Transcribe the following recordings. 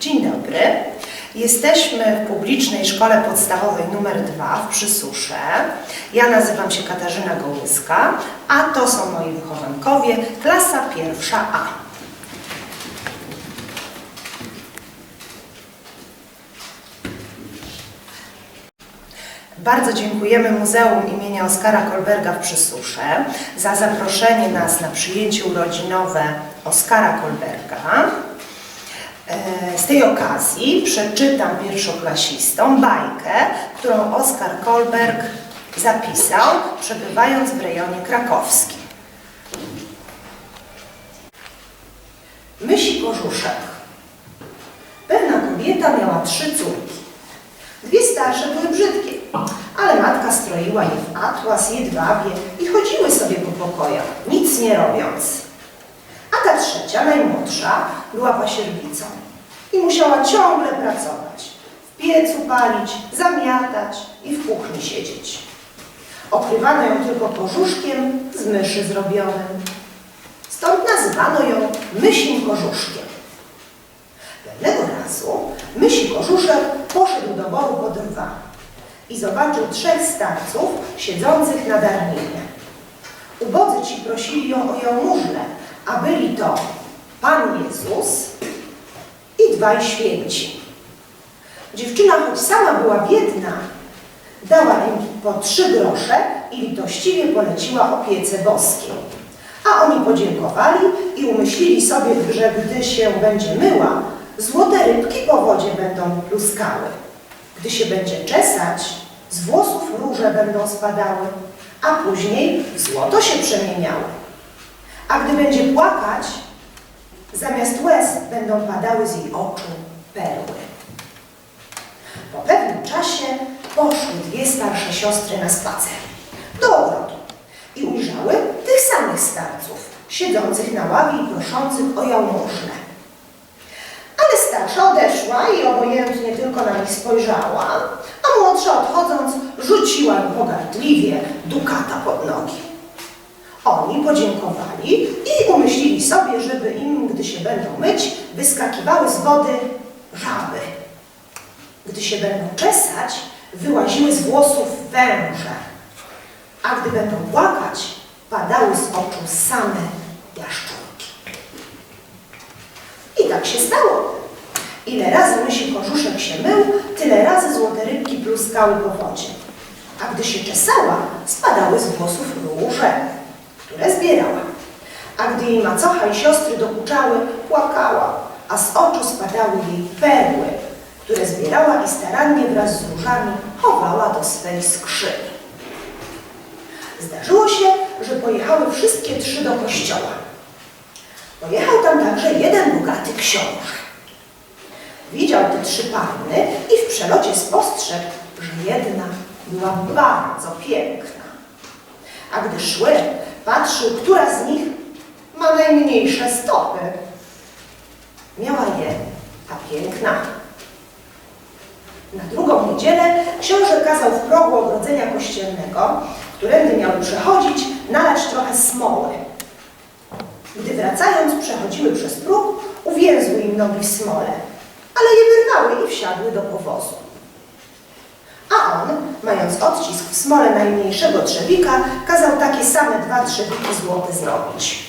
Dzień dobry. Jesteśmy w publicznej szkole podstawowej numer 2 w Przysusze. Ja nazywam się Katarzyna Gołyska, a to są moi wychowankowie, klasa pierwsza A. Bardzo dziękujemy Muzeum imienia Oskara Kolberga w Przysusze za zaproszenie nas na przyjęcie urodzinowe Oskara Kolberga. E, Z tej okazji przeczytam pierwszoklasistom bajkę, którą Oskar Kolberg zapisał, przebywając w rejonie krakowskim. Mysi Kożuszek. Pewna kobieta miała trzy córki. Dwie starsze były brzydkie, ale matka stroiła je w atłas, jedwabię i chodziły sobie po pokojach, nic nie robiąc. A ta trzecia, najmłodsza, była pasierbicą i musiała ciągle pracować. W piecu palić, zamiatać i w kuchni siedzieć. Okrywano ją tylko kożuszkiem z myszy zrobionym. Stąd nazywano ją mysim kożuszkiem. Pewnego razu mysi kożuszek poszedł do boru po drwa i zobaczył trzech starców siedzących na darninie. Ubodzy ci prosili ją o jałmużnę, a byli to Pan Jezus dwaj święci. Dziewczyna, choć sama była biedna, dała im po trzy grosze i litościwie poleciła opiece boskiej. A oni podziękowali i umyślili sobie, że gdy się będzie myła, złote rybki po wodzie będą pluskały. Gdy się będzie czesać, z włosów róże będą spadały, a później złoto się przemieniały. A gdy będzie płakać, zamiast łez będą padały z jej oczu perły. Po pewnym czasie poszły dwie starsze siostry na spacer do ogrodu i ujrzały tych samych starców, siedzących na ławie i proszących o jałmużnę. Ale starsza odeszła i obojętnie tylko na nich spojrzała, a młodsza odchodząc rzuciła im pogardliwie dukata pod nogi. Oni podziękowali i umyślili sobie, żeby im, gdy się będą myć, wyskakiwały z wody żaby. Gdy się będą czesać, wyłaziły z włosów węże, a gdy będą płakać, padały z oczu same jaszczurki. I tak się stało. Ile razy mysi kożuszek się mył, tyle razy złote rybki pluskały po wodzie. A gdy się czesała, spadały z włosów róże, które zbierała. A gdy jej macocha i siostry dokuczały, płakała, a z oczu spadały jej perły, które zbierała i starannie wraz z różami chowała do swej skrzyni. Zdarzyło się, że pojechały wszystkie trzy do kościoła. Pojechał tam także jeden bogaty książę. Widział te trzy panny i w przelocie spostrzegł, że jedna była bardzo piękna. A gdy szły, patrzył, która z nich ma najmniejsze stopy. Miała je ta piękna. Na drugą niedzielę książę kazał w progu ogrodzenia kościelnego, którędy miał przechodzić, nalać trochę smoły. Gdy wracając przechodziły przez próg, uwięzły im nogi w smole, ale je wyrwały i wsiadły do powozu. Mając odcisk w smole najmniejszego trzewika, kazał takie same dwa trzewiki złote zrobić.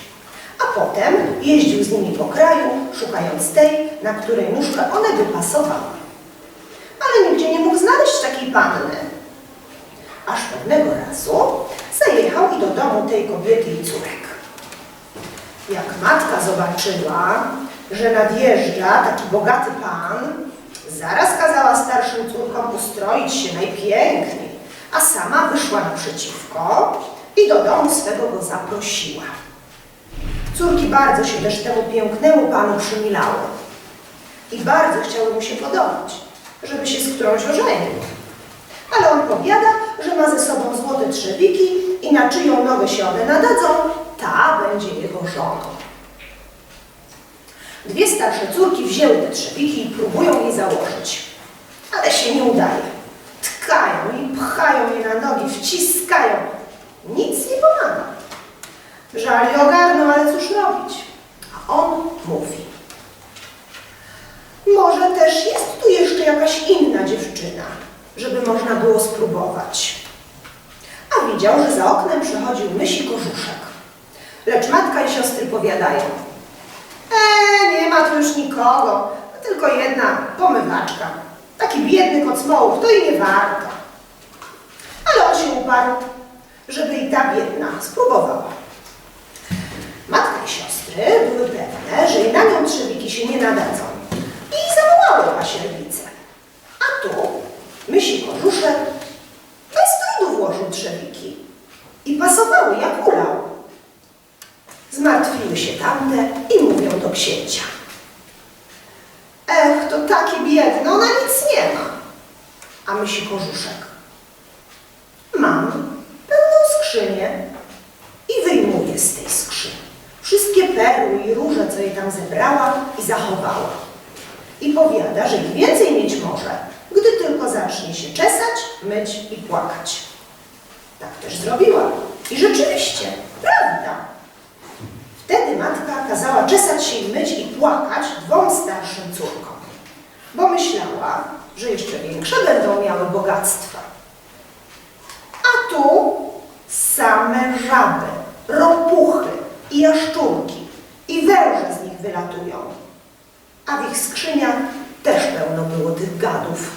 A potem jeździł z nimi po kraju, szukając tej, na której nóżkę one by pasowały. Ale nigdzie nie mógł znaleźć takiej panny. Aż pewnego razu zajechał i do domu tej kobiety i córek. Jak matka zobaczyła, że nadjeżdża taki bogaty pan, zaraz kazała starszym córkom ustroić się najpiękniej, a sama wyszła naprzeciwko i do domu swego go zaprosiła. Córki bardzo się też temu pięknemu panu przymilały i bardzo chciały mu się podobać, żeby się z którąś ożenił. Ale on powiada, że ma ze sobą złote trzewiki i na czyją nogę się one nadadzą, ta będzie jego żoną. Dwie starsze córki wzięły te trzewiki i próbują je założyć. Ale się nie udaje. Pchają je na nogi, wciskają. Nic nie pomaga. Żal i ogarną, ale cóż robić? A on mówi. Może też jest tu jeszcze jakaś inna dziewczyna, żeby można było spróbować. A widział, że za oknem przechodził mysi kożuszek. Lecz matka i siostry powiadają, e, nie ma tu już nikogo, tylko jedna pomywaczka. Taki biedny kocmołów, to i nie warto. Uparł, żeby i ta biedna spróbowała. Matka i siostry były pewne, że i na nią trzewiki się nie nadadzą i zawołały pasierbice. A tu mysi kożuszek bez trudu włożył trzewiki i pasowały jak ulał. Zmartwiły się tamte i mówią do księcia. Ech, to taki biedny, ona nic nie ma. A myśli kożuszek. Skrzynię i wyjmuje z tej skrzyni wszystkie perły i róże, co jej tam zebrała i zachowała. I powiada, że ich więcej mieć może, gdy tylko zacznie się czesać, myć i płakać. Tak też zrobiła. I rzeczywiście, prawda. Wtedy matka kazała czesać się i myć i płakać dwom starszym córkom, bo myślała, że jeszcze większe będą miały bogactwa. A tu żaby, ropuchy i jaszczurki i węże z nich wylatują. A w ich skrzyniach też pełno było tych gadów.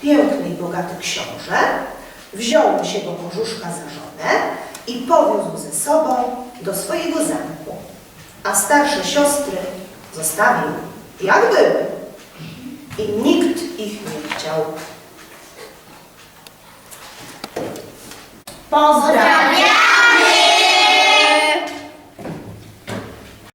Piękny i bogaty książę wziął się go kożuszka za żonę i powiózł ze sobą do swojego zamku, a starsze siostry zostawił jak były i nikt ich nie chciał. 包子